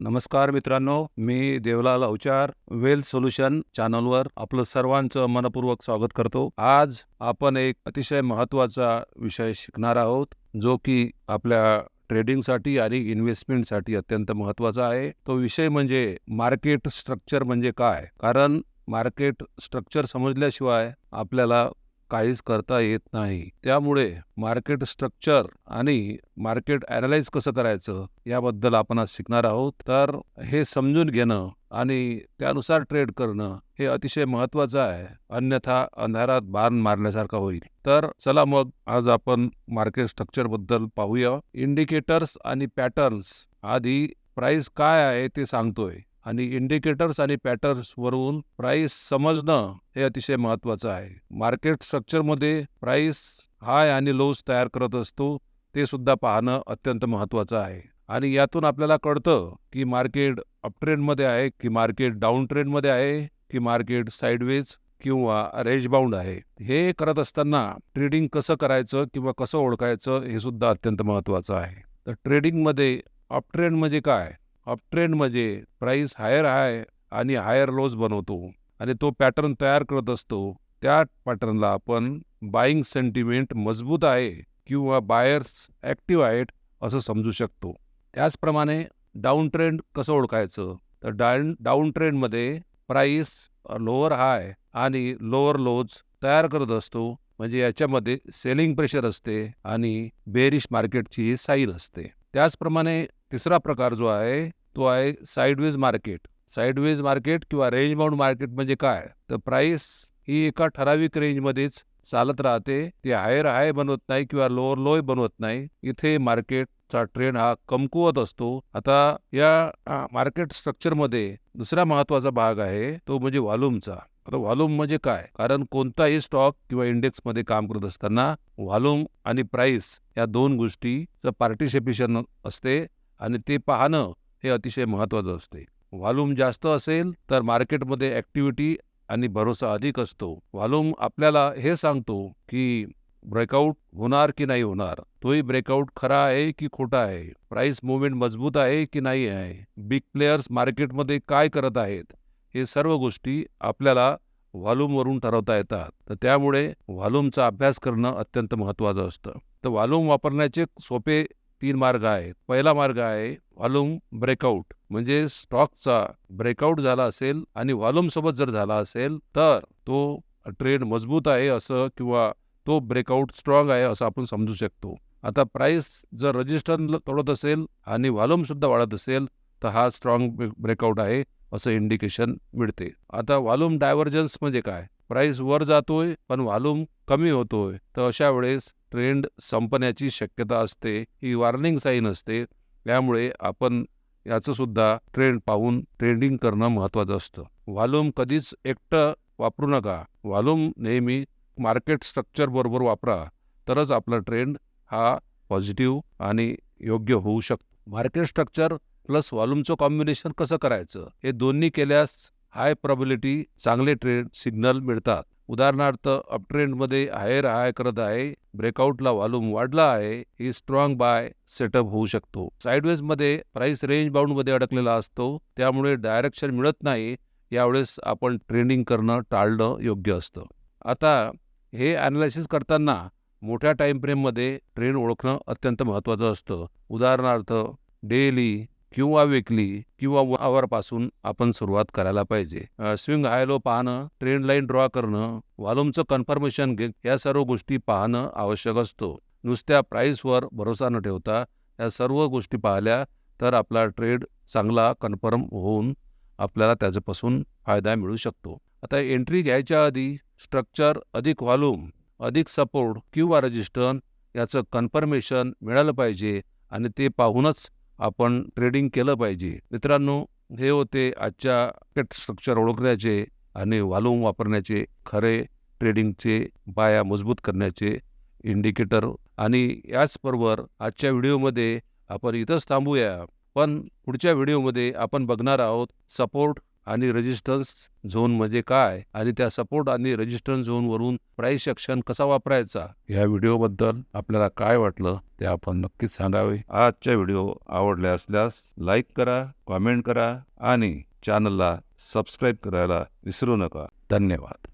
नमस्कार मित्रांनो मी देवलाल अवचार वेल सोल्युशन चॅनलवर आपलं सर्वांचं मनपूर्वक स्वागत करतो. आज आपण एक अतिशय महत्त्वाचा विषय शिकणार आहोत जो की आपल्या ट्रेडिंगसाठी आणि इन्व्हेस्टमेंटसाठी अत्यंत महत्त्वाचा आहे. तो विषय म्हणजे मार्केट स्ट्रक्चर म्हणजे काय? कारण मार्केट स्ट्रक्चर समजल्याशिवाय आपल्याला काहीच करता येत नाही. त्यामुळे मार्केट स्ट्रक्चर आणि मार्केट ॲनालाइज कसं करायचं याबद्दल आपण आज शिकणार आहोत. तर हे समजून घेणं आणि त्यानुसार ट्रेड करणं हे अतिशय महत्त्वाचं आहे. अन्यथा अंधारात बाण मारल्यासारखं होईल. तर चला मग आज आपण मार्केट स्ट्रक्चरबद्दल पाहूया. इंडिकेटर्स आणि पॅटर्न्स आधी प्राइस काय आहे ते सांगतोय. आणि इंडिकेटर्स आणि पॅटर्न्सवरून प्राईस समजणं हे अतिशय महत्त्वाचं आहे. मार्केट स्ट्रक्चरमध्ये प्राईस हाय आणि लोज तयार करत असतो ते सुद्धा पाहणं अत्यंत महत्त्वाचं आहे. आणि यातून आपल्याला कळतं की मार्केट अपट्रेंडमध्ये आहे की मार्केट डाऊन ट्रेंडमध्ये आहे की मार्केट साईडवेज किंवा रेंज बाउंड आहे. हे करत असताना ट्रेडिंग कसं करायचं किंवा कसं ओळखायचं हे सुद्धा अत्यंत महत्त्वाचं आहे. तर ट्रेडिंगमध्ये अपट्रेंड म्हणजे काय? अपट्रेंड म्हणजे हायर हाय आणि हायर लोज बनवतो आणि तो पॅटर्न तयार करत असतो. त्या पॅटर्नला आपण बाईंग सेंटिमेंट मजबूत आहे किंवा बायर्स ॲक्टिव्ह आहेत असं समजू शकतो. त्याचप्रमाणे डाऊन ट्रेंड कसं ओळखायचं? तर डाऊन डाऊन ट्रेंडमध्ये प्राईस लोअर हाय आणि लोअर लोज तयार करत असतो. म्हणजे याच्यामध्ये सेलिंग प्रेशर असते आणि बेरिश मार्केटची साईन असते. त्याचप्रमाणे तिसरा प्रकार जो आहे तो आहे साईडवेज मार्केट साईडवेज मार्केट किंवा रेंज बाउंड मार्केट म्हणजे काय? तर प्राइस ही एका ठराविक रेंजमध्येच चालत राहते. ती हायर हाय बनवत नाही किंवा लोअर लोय बनवत नाही. इथे मार्केटचा ट्रेंड हा कमकुवत असतो. आता या मार्केट स्ट्रक्चरमध्ये दुसरा महत्त्वाचा भाग आहे तो म्हणजे व्हॉल्यूमचा आता व्हॉल्यूम म्हणजे काय? कारण कोणताही स्टॉक किंवा इंडेक्समध्ये काम करत असताना व्हॉल्यूम आणि प्राइस या दोन गोष्टीचं पार्टिसिपेशन असते. आणि ते पाहणं हे अतिशय महत्त्वाचं असते. व्हॉल्यूम जास्त असेल तर मार्केटमध्ये ॲक्टिव्हिटी आणि भरोसा अधिक असतो. व्हॉल्यूम आपल्याला हे सांगतो की ब्रेकआउट होणार की नाही होणार? तोही ब्रेकआउट खरा आहे की खोटा आहे? प्राइस मुवमेंट मजबूत आहे की नाही आहे? बिग प्लेयर्स मार्केटमध्ये काय करत आहेत? हे सर्व गोष्टी आपल्याला व्हॉल्यूमवरून ठरवता येतात. तर त्यामुळे व्हॉल्यूमचा अभ्यास करणं अत्यंत महत्त्वाचं असतं. तर व्हॉल्यूम वापरण्याचे सोपे तीन मार्ग आहेत. पहिला मार्ग आहे व्हॉल्यूम ब्रेकआउट. म्हणजे स्टॉकचा ब्रेकआउट झाला असेल आणि व्हॉल्यूम सोबत जर झाला असेल तर तो ट्रेड मजबूत आहे असं किंवा तो ब्रेकआउट स्ट्रॉंग आहे असं आपण समजू शकतो. आता प्राइस जर रजिस्टर तोडत असेल आणि व्हॉल्यूम सुद्धा वाढत असेल तर हा स्ट्रॉंग ब्रेकआउट आहे असं इंडिकेशन मिळते. आता व्हॉल्यूम डायव्हर्जन्स म्हणजे काय? प्राइस वर जातोय पण व्हॉल्यूम कमी होतोय. तर अशा वेळेस ट्रेंड संपण्याची शक्यता असते ही वॉर्निंग साईन असते. त्यामुळे आपण याचंसुद्धा ट्रेंड पाहून ट्रेडिंग करणं महत्त्वाचं असतं. व्हॉल्यूम कधीच एकटं वापरू नका. व्हॉल्यूम नेहमी मार्केट स्ट्रक्चर बरोबर वापरा तरच आपला ट्रेंड हा पॉझिटिव्ह आणि योग्य होऊ शकतो. मार्केट स्ट्रक्चर प्लस व्हॉल्यूमचं कॉम्बिनेशन कसं करायचं? हे दोन्ही केल्यास हाय प्रॉबिलिटी चांगले ट्रेड सिग्नल मिळतात. उदाहरणार्थ अपट्रेंडमध्ये हायर हाय करत आहे ब्रेकआउटला व्हॉल्यूम वाढला आहे ही स्ट्रॉंग बाय सेटअप होऊ शकतो. साईडवेजमध्ये प्राइस रेंज बाउंडमध्ये अडकलेला असतो त्यामुळे डायरेक्शन मिळत नाही यावेळेस आपण ट्रेडिंग करणं टाळणं योग्य असतं. आता हे अनालिसिस करताना मोठ्या टाइम फ्रेममध्ये ट्रेंड ओळखणं अत्यंत महत्त्वाचं असतं. उदाहरणार्थ डेली किंवा विकली किंवा आवरपासून आपण सुरुवात करायला पाहिजे. स्विंग हायलो पाहणं ट्रेंड लाईन ड्रॉ करणं व्हॉल्यूमचं कन्फर्मेशन घे या सर्व गोष्टी पाहणं आवश्यक असतो. नुसत्या प्राईसवर भरोसा न ठेवता या सर्व गोष्टी पाहिल्या तर आपला ट्रेड चांगला कन्फर्म होऊन आपल्याला त्याच्यापासून फायदा मिळू शकतो. आता एंट्री घ्यायच्या आधी स्ट्रक्चर अधिक व्हॉल्यूम अधिक सपोर्ट किंवा रजिस्टर याचं कन्फर्मेशन मिळालं पाहिजे आणि ते पाहूनच आपण ट्रेडिंग केलं पाहिजे. मित्रांनो हे होते आजच्या मार्केट स्ट्रक्चर ओळखण्याचे आणि व्हॉल्यूम वापरण्याचे खरे ट्रेडिंगचे पाया मजबूत करण्याचे इंडिकेटर आणि याचबरोबर आजच्या व्हिडिओमध्ये आपण इथंच थांबूया. पण पुढच्या व्हिडिओमध्ये आपण बघणार आहोत सपोर्ट आणि रेजिस्टन्स झोन म्हणजे काय? आणि त्या सपोर्ट आणि रेजिस्टन्स झोन वरून प्राईस सेक्शन कसा वापरायचा? या व्हिडिओबद्दल आपल्याला काय वाटलं ते आपण नक्कीच सांगावे. आजच्या व्हिडिओ आवडले असल्यास लाईक करा कॉमेंट करा आणि चॅनलला सबस्क्राईब करायला विसरू नका. धन्यवाद.